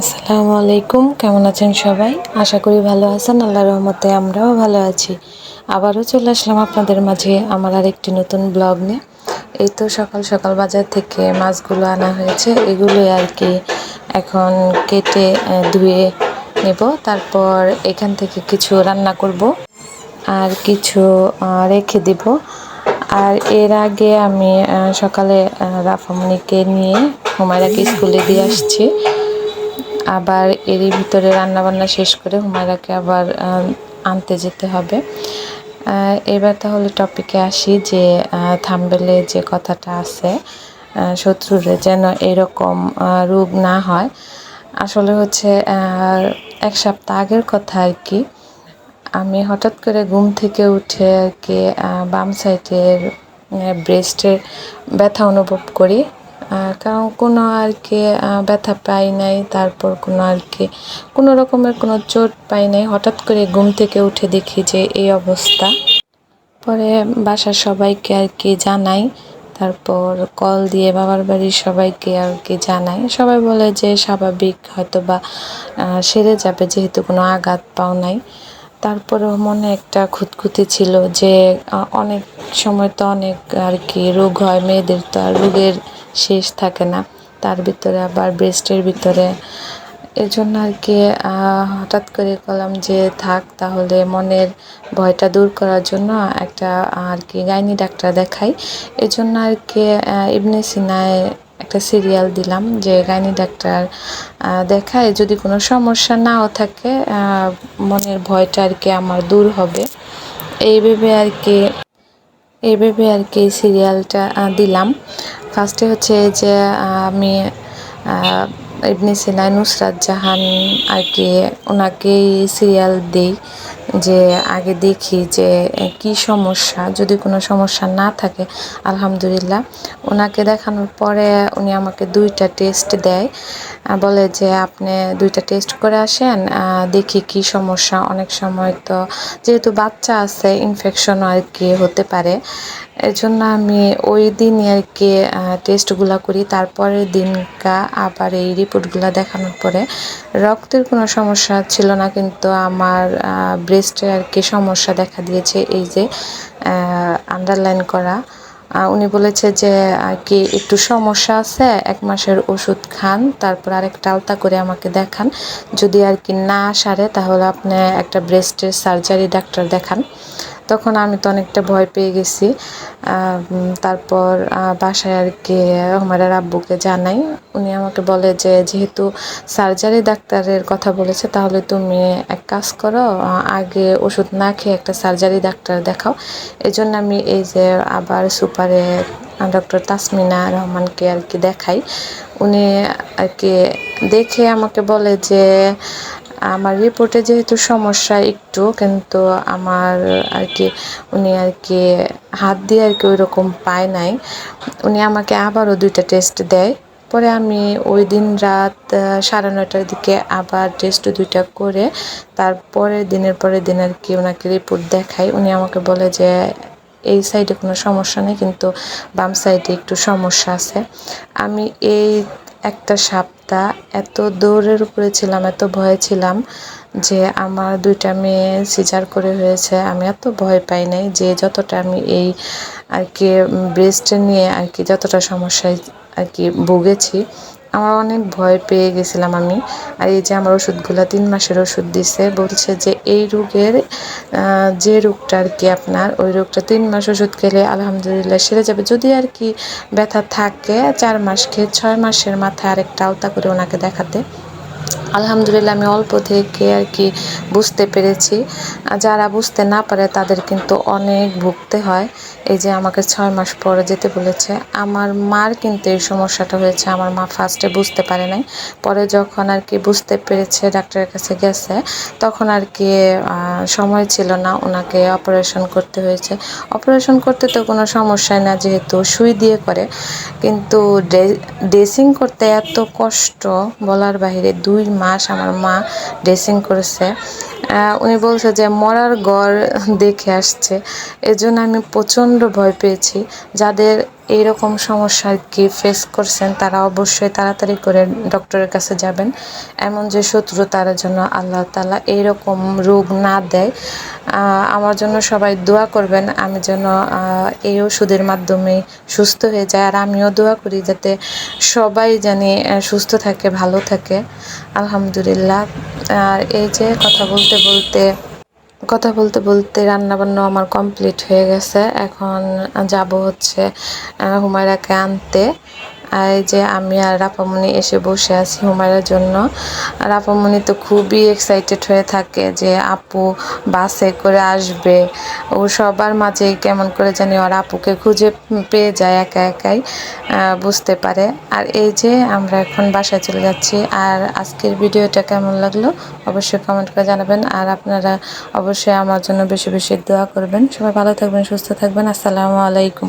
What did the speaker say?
আসসালামু আলাইকুম কেমন আছেন সবাই? আশা করি ভালো আছেন আল্লাহ রহমতে আমরাও ভালো আছি। আবারও চলে আসলাম আপনাদের মাঝে আমার আর একটি নতুন ব্লগ নিয়ে। এই তো সকাল সকাল বাজার থেকে মাছগুলো আনা হয়েছে এগুলোই আর কি এখন কেটে ধুয়ে নেব। তারপর এখান থেকে কিছু রান্না করব আর কিছু রেখে দিব। আর এর আগে আমি সকালে আহ, রাফামণিকে নিয়ে হুমায়রাকে স্কুলে দিয়ে আসছি। আবার এরই ভিতরে রান্না বান্না শেষ করে হুমায়রাকে আবার আনতে যেতে হবে। এবার তাহলে টপিকে আসি যে থাম্বেলে যে কথাটা আছে শত্রুরে যেন এরকম রোগ না হয়। আসলে হচ্ছে এক সপ্তাহ আগের কথা আর কি। আমি হঠাৎ করে ঘুম থেকে উঠে আর কি বাম সাইডের ব্রেস্টের ব্যথা অনুভব করি। কারণ কোনো আর কি ব্যথা পাই নাই, তারপর কোনো আর কি, কোনো রকমের কোনো চোট পাই নাই। হঠাৎ করে ঘুম থেকে উঠে দেখি যে এই অবস্থা। পরে বাসার সবাইকে আর কি জানাই, তারপর কল দিয়ে বাবার বাড়ির সবাইকে আর কি জানাই। সবাই বলে যে স্বাভাবিক হয়তো বা সেরে যাবে যেহেতু কোনো আঘাত পাও নাই। তারপরেও মনে একটা খুঁতখুঁতি ছিল যে অনেক সময় তো অনেক আর কি রোগ হয়, মেয়েদের তো আর রোগের শেষ থাকে না। তার ভিতরে আবার ব্রেস্টের ভিতরে। এর জন্য আর কি হঠাৎ করে করলাম যে থাক, তাহলে মনের ভয়টা দূর করার জন্য একটা আর কি গাইনি ডাক্তার দেখাই। এই জন্য আর কি ইবনে সিনায় একটা সিরিয়াল দিলাম যে গাইনি ডাক্তার দেখায়। যদি কোনো সমস্যা নাও থাকে মনের ভয়টা আর কি আমার দূর হবে। এইভাবে আর কি, এইভাবে আর কি সিরিয়ালটা দিলাম। ফার্স্টে হচ্ছে যে আমি ইবনে সিনা নুসরাত জাহান আর কি ওনাকেই সিরিয়াল দিই। যে আগে দেখি যে কি সমস্যা? যদি কোনো সমস্যা না থাকে, আলহামদুলিল্লাহ। ওনাকে দেখানোর পরে উনি আমাকে দুইটা টেস্ট দেয়। বলে যে, আপনি দুইটা টেস্ট করে আসেন দেখি কি সমস্যা। অনেক সময় তো যেহেতু বাচ্চা আছে ইনফেকশনও আর কি হতে পারে। এর জন্য আমি ওই দিনই আর কি টেস্টগুলো করি। তারপরের দিনকা আবার এই রিপোর্টগুলো দেখানোর পরে রক্তের কোনো সমস্যা ছিল না, কিন্তু আমার ব্রেস্টে আর কি সমস্যা দেখা দিয়েছে এই যে আন্ডারলাইন করা। উনি বলেছে যে, আর কি একটু সমস্যা আছে, এক মাসের ওষুধ খান, তারপর আরেকটা আলতা করে আমাকে দেখান। যদি আর কি না সারে, তাহলে আপনি একটা ব্রেস্টের সার্জারি ডাক্তার দেখান। তখন আমি তো অনেকটা ভয় পেয়ে গেছি। তারপর বাসায় আর কি, আমার আব্বুকে জানাই। উনি আমাকে বলে যে, যেহেতু সার্জারি ডাক্তারের কথা বলেছে, তাহলে তুমি এক কাজ করো আগে ওষুধ না খেয়ে একটা সার্জারি ডাক্তার দেখাও। এই জন্য আমি এই যে আবার সুপারে ডক্টর তাসমিনা রহমানকে আর কি দেখাই। উনি আর কি দেখে আমাকে বলে যে আমার রিপোর্টে যেহেতু সমস্যা একটু, কিন্তু আমার আর কি উনি আর কি হাত দিয়ে আর কি ওই রকম পায় নাই। উনি আমাকে আবারও দুইটা টেস্ট দেয়। পরে আমি ওই দিন রাত সাড়ে নয়টার দিকে আবার টেস্ট দুইটা করে তারপরে দিনের পরের দিন আর কি ওনাকে রিপোর্ট দেখাই। উনি আমাকে বলে যে, এই সাইডে কোনো সমস্যা নেই, কিন্তু বাম সাইডে একটু সমস্যা আছে। আমি এই একটা সপ্তাহ এত দৌড়ের উপরে ছিলাম, এত ভয়ে ছিলাম যে আমার দুইটা মেয়ে সিজার করে হয়েছে, আমি এত ভয় পাই নাই যে যতটা আমি এই আর কি ব্রেস্ট নিয়ে আর কি যতটা সমস্যায় আর কি ভুগেছি আমার অনেক ভয় পেয়ে গেছিলাম আমি। আর এই যে আমার ওষুধগুলো তিন মাসের ওষুধ দিছে, বলছে যে এই রোগের যে রোগটা আর কি আপনার, ওই রোগটা তিন মাস ওষুধ খেলে আলহামদুলিল্লাহ সেরে যাবে। যদি আর কি ব্যথা থাকে, চার মাস খেয়ে ছয় মাসের মাথায় আরেকটা আওতা করে ওনাকে দেখাতে। আলহামদুলিল্লাহ, আমি অল্প থেকে আর কি বুঝতে পেরেছি। যারা বুঝতে না পারে, তাদের কিন্তু অনেক ভুগতে হয়। এই যে আমাকে ছয় মাস পরে যেতে বলেছে, আমার মার কিন্তু এই সমস্যাটা হয়েছে। আমার মা ফার্স্টে বুঝতে পারে নাই। পরে যখন আর কি বুঝতে পেরেছে, ডাক্তারের কাছে গেছে, তখন আর কি সময় ছিল না ওনাকে অপারেশন করতে হয়েছে। অপারেশন করতে তো কোনো সমস্যাই না, যেহেতু সুই দিয়ে করে। কিন্তু ড্রেসিং করতে এত কষ্ট, বলার বাইরে দুই মাস আমার মা ড্রেসিং করেছে। উনি বলছে যে মরার গড় দেখে আসছে। এজন্য আমি প্রচণ্ড ভয় পেয়েছি। যাদের এইরকম সমস্যা কি ফেস করছেন, তারা অবশ্যই তাড়াতাড়ি করে ডক্টরের কাছে যাবেন। এমন যে শত্রু তারা জন্য আল্লাহ তালা এইরকম রোগ না দেয়। আমার জন্য সবাই দোয়া করবেন, আমি যেন এই ওষুধের মাধ্যমে সুস্থ হয়ে যায়। আর আমিও দোয়া করি যাতে সবাই জানি সুস্থ থাকে, ভালো থাকে। আলহামদুলিল্লাহ। আর এই যে কথা বলতে বলতে কথা বলতে বলতে রান্নাবান্না আমার কমপ্লিট হয়ে গেছে। এখন যাব হচ্ছে হুমায়রাকে আনতে। এই যে আমি আর রাপামণি এসে বসে আছি হুমায়রার জন্য। রাপামণি তো খুবই এক্সাইটেড হয়ে থাকে যে আপু বাসে করে আসবে। ও সবার মাঝে কেমন করে জানি ওর আপুকে খুঁজে পেয়ে যায় একা একাই বুঝতে পারে। আর এই যে আমরা এখন বাসায় চলে যাচ্ছি। আর আজকের ভিডিওটা কেমন লাগল অবশ্যই কমেন্ট করে জানাবেন। আর আপনারা অবশ্যই আমার জন্য বেশি বেশি দোয়া করবেন। সবাই ভালো থাকবেন, সুস্থ থাকবেন। আসসালামু আলাইকুম।